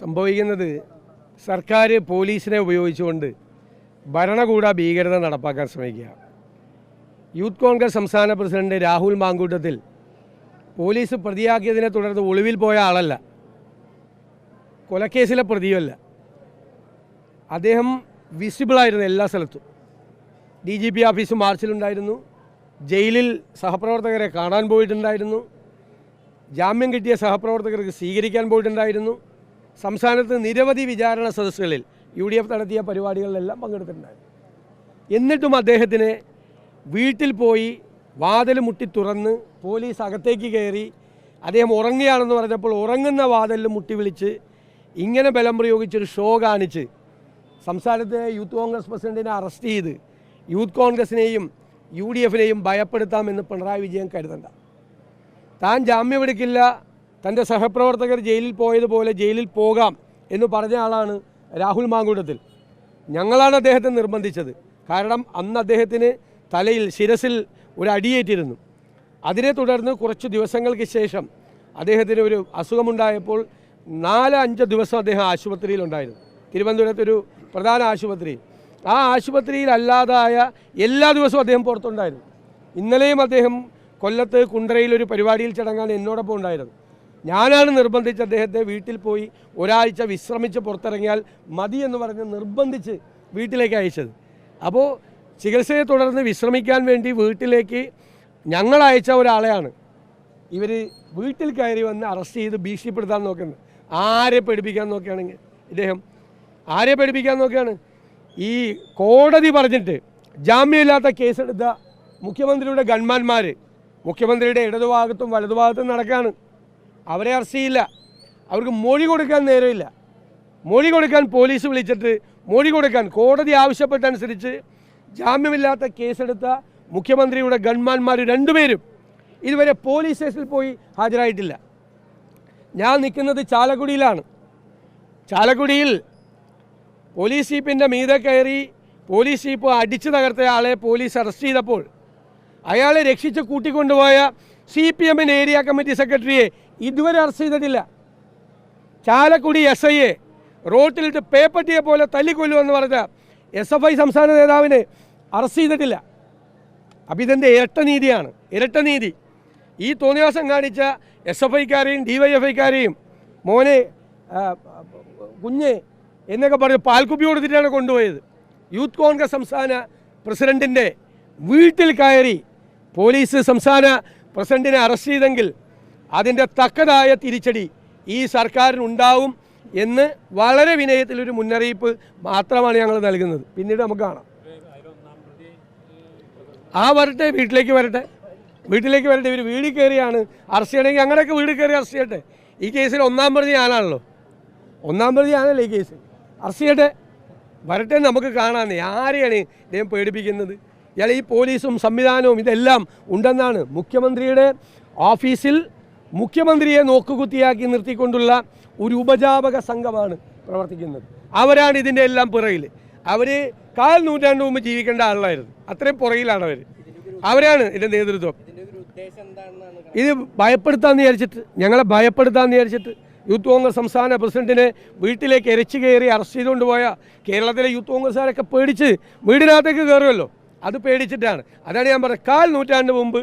സംഭവിക്കുന്നത് സർക്കാർ പോലീസിനെ ഉപയോഗിച്ചുകൊണ്ട് ഭരണകൂട ഭീകരത നടപ്പാക്കാൻ ശ്രമിക്കുക. യൂത്ത് കോൺഗ്രസ് സംസ്ഥാന പ്രസിഡന്റ് രാഹുൽ മാങ്കൂട്ടത്തിൽ പോലീസ് പ്രതിയാക്കിയതിനെ തുടർന്ന് ഒളിവിൽ പോയ ആളല്ല. കൊലക്കേസിലെ പ്രതിയല്ല അദ്ദേഹം വിസിബിളായിരുന്നു എല്ലാ സ്ഥലത്തും. ഡി ജി പി ഓഫീസ് മാർച്ചിലുണ്ടായിരുന്നു. ജയിലിൽ സഹപ്രവർത്തകരെ കാണാൻ പോയിട്ടുണ്ടായിരുന്നു. ജാമ്യം കിട്ടിയ സഹപ്രവർത്തകർക്ക് സ്വീകരിക്കാൻ പോയിട്ടുണ്ടായിരുന്നു. സംസ്ഥാനത്ത് നിരവധി വിചാരണ സദസ്സുകളിൽ യു ഡി എഫ് നടത്തിയ പരിപാടികളിലെല്ലാം പങ്കെടുത്തിട്ടുണ്ടായിരുന്നു. എന്നിട്ടും അദ്ദേഹത്തിന് വീട്ടിൽ പോയി വാതിൽ മുട്ടി തുറന്ന് പോലീസ് അകത്തേക്ക് കയറി അദ്ദേഹം ഉറങ്ങുകയാണെന്ന് പറഞ്ഞപ്പോൾ ഉറങ്ങുന്ന വാതിലിൽ മുട്ടി വിളിച്ച് ഇങ്ങനെ ബലം പ്രയോഗിച്ചൊരു ഷോ കാണിച്ച് സംസ്ഥാനത്തെ യൂത്ത് കോൺഗ്രസ് പ്രസിഡന്റിനെ അറസ്റ്റ് ചെയ്ത് യൂത്ത് കോൺഗ്രസിനെയും യു ഡി എഫിനെയും ഭയപ്പെടുത്താമെന്ന് പിണറായി വിജയൻ കരുതണ്ട. താൻ ജാമ്യമെടുക്കില്ല തന്റെ സഹപ്രവർത്തകർ ജയിലിൽ പോയതുപോലെ ജയിലിൽ പോകാം എന്ന് പറഞ്ഞ ആളാണ് രാഹുൽ മാങ്കൂട്ടത്തിൽ. ഞങ്ങളാണ് അദ്ദേഹത്തെ നിർബന്ധിച്ചത്. കാരണം അന്ന് അദ്ദേഹത്തിന് തലയിൽ ശിരസിൽ ഒരു അടിയേറ്റിരുന്നു. അതിനെ തുടർന്ന് കുറച്ച് ദിവസങ്ങൾക്ക് ശേഷം അദ്ദേഹത്തിന് ഒരു അസുഖമുണ്ടായപ്പോൾ നാല് അഞ്ച് ദിവസം അദ്ദേഹം ആശുപത്രിയിലുണ്ടായിരുന്നു തിരുവനന്തപുരത്ത് ഒരു പ്രധാന ആശുപത്രി. ആ ആശുപത്രിയിലല്ലാതായ എല്ലാ ദിവസവും അദ്ദേഹം പുറത്തുണ്ടായിരുന്നു. ഇന്നലെയും അദ്ദേഹം കൊല്ലത്ത് കുണ്ടറയിൽ ഒരു പരിപാടിയിൽ ചടങ്ങാൻ എന്നോടൊപ്പം ഉണ്ടായിരുന്നു. ഞാനാണ് നിർബന്ധിച്ച് അദ്ദേഹത്തെ വീട്ടിൽ പോയി ഒരാഴ്ച വിശ്രമിച്ച് പുറത്തിറങ്ങിയാൽ മതി എന്ന് പറഞ്ഞ് നിർബന്ധിച്ച് വീട്ടിലേക്ക് അയച്ചത്. അപ്പോൾ ചികിത്സയെ തുടർന്ന് വിശ്രമിക്കാൻ വേണ്ടി വീട്ടിലേക്ക് ഞങ്ങൾ അയച്ച ഒരാളെയാണ് ഇവർ വീട്ടിൽ കയറി വന്ന് അറസ്റ്റ് ചെയ്ത് ഭീഷണിപ്പെടുത്താൻ നോക്കുന്നത്. ആരെ പേടിപ്പിക്കാൻ നോക്കുകയാണെങ്കിൽ ഇദ്ദേഹം ആരെ പേടിപ്പിക്കാൻ നോക്കുകയാണ്? ഈ കോടതി പറഞ്ഞിട്ട് ജാമ്യമില്ലാത്ത കേസെടുത്ത മുഖ്യമന്ത്രിയുടെ ഗൺമാന്മാർ മുഖ്യമന്ത്രിയുടെ ഇടതുഭാഗത്തും വലതുഭാഗത്തും നടക്കുകയാണ്. അവരെ അറസ്റ്റ് ചെയ്യില്ല. അവർക്ക് മൊഴി കൊടുക്കാൻ നേരമില്ല. മൊഴി കൊടുക്കാൻ പോലീസ് വിളിച്ചിട്ട് മൊഴി കൊടുക്കാൻ കോടതി ആവശ്യപ്പെട്ടനുസരിച്ച് ജാമ്യമില്ലാത്ത കേസെടുത്ത മുഖ്യമന്ത്രിയുടെ ഗൺമാന്മാർ രണ്ടുപേരും ഇതുവരെ പോലീസ് സ്റ്റേഷനിൽ പോയി ഹാജരായിട്ടില്ല. ഞാൻ നിൽക്കുന്നത് ചാലക്കുടിയിലാണ്. ചാലക്കുടിയിൽ പോലീസ് ജീപ്പിന്റെ മീതെ കയറി പോലീസ് ജീപ്പ് അടിച്ചു തകർത്ത ആളെ പോലീസ് അറസ്റ്റ് ചെയ്തപ്പോൾ അയാളെ രക്ഷിച്ച് കൂട്ടിക്കൊണ്ടുപോയ സി പി എമ്മിന്റെ ഏരിയ കമ്മിറ്റി സെക്രട്ടറിയെ ഇതുവരെ അറസ്റ്റ് ചെയ്തിട്ടില്ല. ചാലക്കുടി എസ് ഐയെ റോട്ടിലിട്ട് പേപ്പട്ടിയെ പോലെ തല്ലിക്കൊല്ലുമെന്ന് പറഞ്ഞ എസ് എഫ് ഐ സംസ്ഥാന നേതാവിനെ അറസ്റ്റ് ചെയ്തിട്ടില്ല. അപ്പം നീതിയാണ്? ഇരട്ട നീതി. ഈ തോന്നിവാസം കാണിച്ച എസ് എഫ് ഐക്കാരെയും ഡി വൈ എഫ് ഐക്കാരെയും മോനെ കുഞ്ഞ് എന്നൊക്കെ പറഞ്ഞ് പാൽക്കുപ്പി കൊടുത്തിട്ടാണ് കൊണ്ടുപോയത്. യൂത്ത് കോൺഗ്രസ് സംസ്ഥാന പ്രസിഡന്റിന്റെ വീട്ടിൽ കയറി പോലീസ് സംസ്ഥാന പ്രസിഡന്റിനെ അറസ്റ്റ് ചെയ്തെങ്കിൽ അതിന്റെ തക്കതായ തിരിച്ചടി ഈ സർക്കാരിനുണ്ടാവും എന്ന് വളരെ വിനയത്തിലൊരു മുന്നറിയിപ്പ് മാത്രമാണ് ഞങ്ങൾ നൽകുന്നത്. പിന്നീട് നമുക്ക് കാണാം. ആ വരട്ടെ വീട്ടിലേക്ക് വരട്ടെ. വീട്ടിലേക്ക് വരട്ടെ. ഇവർ വീട് കയറിയാണ് അറസ്റ്റ് ചെയ്യണമെങ്കിൽ അങ്ങനെയൊക്കെ വീട് കയറി അറസ്റ്റ് ചെയ്യട്ടെ. ഈ കേസിൽ ഒന്നാം പ്രതി ഞാനാണല്ലോ. ഒന്നാം പ്രതി ഞാനല്ലേ ഈ കേസ് അറസ്റ്റ് ചെയ്യട്ടെ. വരട്ടെ നമുക്ക് കാണാമെന്നേ ആരെയാണ് ഇദ്ദേഹം പേടിപ്പിക്കുന്നത്? ഇയാൾ ഈ പോലീസും സംവിധാനവും ഇതെല്ലാം ഉണ്ടെന്നാണ് മുഖ്യമന്ത്രിയുടെ ഓഫീസിൽ മുഖ്യമന്ത്രിയെ നോക്കുകുത്തിയാക്കി നിർത്തിക്കൊണ്ടുള്ള ഒരു ഉപജാപക സംഘമാണ് പ്രവർത്തിക്കുന്നത്. അവരാണ് ഇതിന്റെ എല്ലാം പുറകിൽ അവർ കാൽ നൂറ്റാണ്ട് മുമ്പ് ജീവിക്കേണ്ട ആളുകളായിരുന്നു. അത്രയും പുറകിലാണ് അവർ അവരാണ് ഇതിന്റെ നേതൃത്വം. ഇത് ഭയപ്പെടുത്താന്ന് വിചാരിച്ചിട്ട് ഞങ്ങളെ ഭയപ്പെടുത്താന്ന് വിചാരിച്ചിട്ട് യൂത്ത് കോൺഗ്രസ് സംസ്ഥാന പ്രസിഡന്റിനെ വീട്ടിലേക്ക് എരച്ചു കയറി അറസ്റ്റ് ചെയ്തുകൊണ്ട് പോയ കേരളത്തിലെ യൂത്ത് കോൺഗ്രസ്സുകാരൊക്കെ പേടിച്ച് വീടിനകത്തേക്ക് കയറുമല്ലോ. അത് പേടിച്ചിട്ടാണ്. അതാണ് ഞാൻ പറഞ്ഞത്. കാൽ നൂറ്റാണ്ട് മുമ്പ്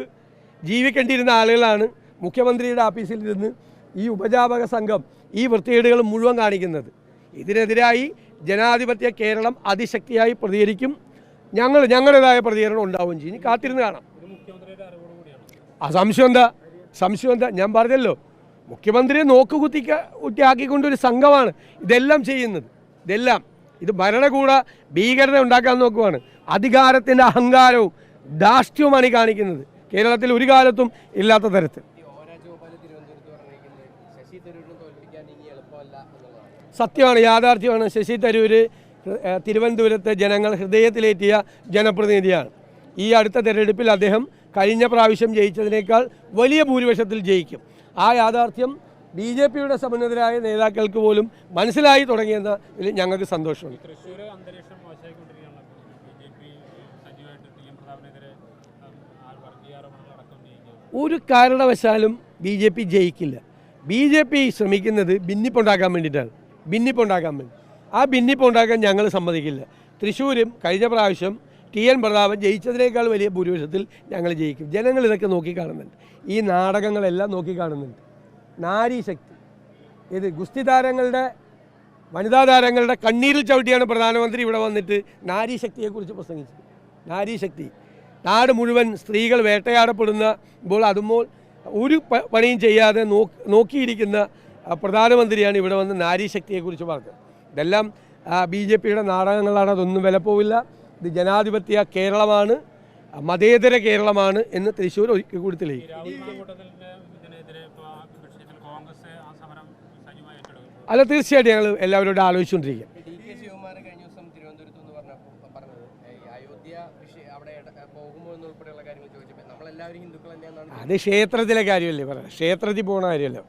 ജീവിക്കേണ്ടിയിരുന്ന ആളുകളാണ് മുഖ്യമന്ത്രിയുടെ ഓഫീസിൽ ഇരുന്ന് ഈ ഉപജാപക സംഘം ഈ വൃത്തികേടുകൾ മുഴുവൻ കാണിക്കുന്നത്. ഇതിനെതിരായി ജനാധിപത്യ കേരളം അതിശക്തിയായി പ്രതികരിക്കും. ഞങ്ങൾ ഞങ്ങളുടേതായ പ്രതികരണം ഉണ്ടാവുകയും ചെയ്യും. കാത്തിരുന്ന് കാണാം. ആ സംശയം എന്താ? സംശയം എന്താ? ഞാൻ പറഞ്ഞല്ലോ. മുഖ്യമന്ത്രിയെ നോക്കുകുത്തിക്ക കുത്തിയാക്കിക്കൊണ്ട് ഒരു സംഘമാണ് ഇതെല്ലാം ചെയ്യുന്നത്. ഇതെല്ലാം. ഇത് ഭരണകൂട ഭീകരത ഉണ്ടാക്കാൻ നോക്കുവാണ്. അധികാരത്തിന്റെ അഹങ്കാരവും ധാർഷ്ട്യവുമാണ് ഈ കാണിക്കുന്നത്. കേരളത്തിൽ ഒരു കാലത്തും ഇല്ലാത്ത തരത്തിൽ. സത്യമാണ് യാഥാർത്ഥ്യമാണ്. ശശി തരൂര് ഏഹ്, തിരുവനന്തപുരത്തെ ജനങ്ങൾ ഹൃദയത്തിലേറ്റിയ ജനപ്രതിനിധിയാണ്. ഈ അടുത്ത തിരഞ്ഞെടുപ്പിൽ അദ്ദേഹം കഴിഞ്ഞ പ്രാവശ്യം ജയിച്ചതിനേക്കാൾ വലിയ ഭൂരിപക്ഷത്തിൽ ജയിക്കും. ആ യാഥാർത്ഥ്യം ബി ജെ പിയുടെ സമന്നതരായ നേതാക്കൾക്ക് പോലും മനസ്സിലായി തുടങ്ങിയെന്നതിൽ ഞങ്ങൾക്ക് സന്തോഷമുണ്ട്. ഒരു കാരണവശാലും ബി ജെ പി ജയിക്കില്ല. ബി ജെ പി ശ്രമിക്കുന്നത് ഭിന്നിപ്പുണ്ടാക്കാൻ വേണ്ടിയിട്ടാണ്. ഭിന്നിപ്പുണ്ടാക്കാൻ വേണ്ടി. ആ ഭിന്നിപ്പുണ്ടാക്കാൻ ഞങ്ങൾ സമ്മതിക്കില്ല. തൃശ്ശൂരും കഴിഞ്ഞ പ്രാവശ്യം ടി എൻ പ്രതാപൻ ജയിച്ചതിനേക്കാൾ വലിയ ഭൂരിപക്ഷത്തിൽ ഞങ്ങൾ ജയിക്കും. ജനങ്ങൾ ഇതൊക്കെ നോക്കിക്കാണുന്നുണ്ട്. ഈ നാടകങ്ങളെല്ലാം നോക്കിക്കാണുന്നുണ്ട്. നാരീശക്തി. ഇത് ഗുസ്തി താരങ്ങളുടെ വനിതാ താരങ്ങളുടെ കണ്ണീരിൽ ചവിട്ടിയാണ് പ്രധാനമന്ത്രി ഇവിടെ വന്നിട്ട് നാരീശക്തിയെക്കുറിച്ച് പ്രസംഗിച്ചത്. നാരീശക്തി. നാട് മുഴുവൻ സ്ത്രീകൾ വേട്ടയാടപ്പെടുന്ന ഇപ്പോൾ അതുമ്പോൾ ഒരു പണിയും ചെയ്യാതെ നോക്കിയിരിക്കുന്ന പ്രധാനമന്ത്രിയാണ് ഇവിടെ വന്ന് നാരീശക്തിയെക്കുറിച്ച് പറഞ്ഞത്. ഇതെല്ലാം ബി ജെ പിയുടെ നാടകങ്ങളാണ് അതൊന്നും വിലപ്പോവില്ല ഇത് ജനാധിപത്യ കേരളമാണ് മതേതര കേരളമാണ് എന്ന് തൃശ്ശൂർ ഒരിക്കൽ കൂടി തെളിയിക്കും. അല്ല തീർച്ചയായിട്ടും ഞങ്ങൾ എല്ലാവരോടും ആലോചിച്ചുകൊണ്ടിരിക്കുക അത് ക്ഷേത്രത്തിലെ കാര്യമല്ലേ പറയാം ക്ഷേത്രത്തിൽ പോകുന്ന കാര്യമല്ല?